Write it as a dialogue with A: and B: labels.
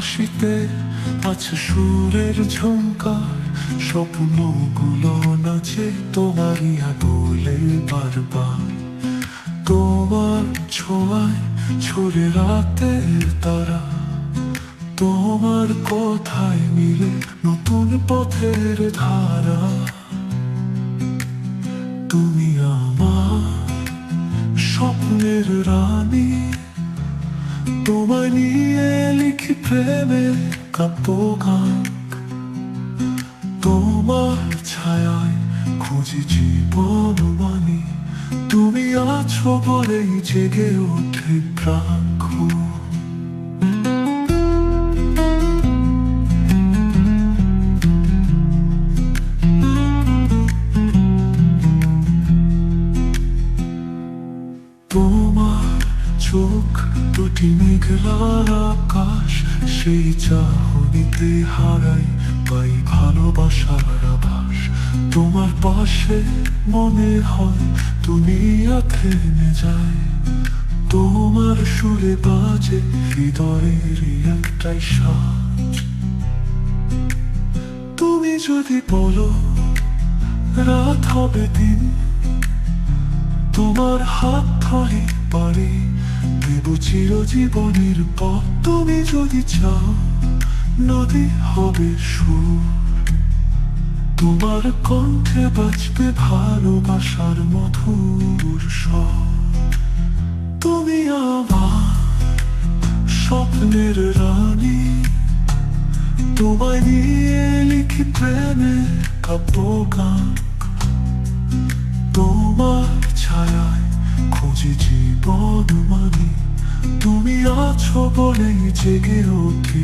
A: বাজছে সুরের ঝঙ্কার স্বপ্নগুলো নাচে তোমারই বলে বারবার। তোমার ছোঁয়ায় ছড়ে রাতের তারা, তোমার কথায় মিলে নতুন পথের ধারা। তুমি আমার লিখি প্রেমের কাব্য গান তোমার ছায়ায় খুঁজি জীবন মানি তুমি আছো বলেই জেগে ওঠে প্রাণ চোখ দুটি মেঘলার আকাশ, সেই চাহনিতে হারাই পাই ভালোবাসার আভাস। তোমার পাশে মনে হয় দুনিয়া থেমে যায় তোমার সুরে বাজে হৃদয়ের একটাই সাজ তুমি যদি বলো, রাত হবে দিন। তোমার হাত ধরে পারে দেব চিরজীবনের পথ তুমি যদি চাও, নদী হবে সুর। তোমার কণ্ঠে বাজবে ভালোবাসার মধুর তুমি আমার স্বপ্নের রানী। তোমায় নিয়ে লিখি প্রেমের কাব্য গান তোমার ছায়ায় খুঁজি জীবন মানি। তুমি আছো বলেই জেগে ওঠে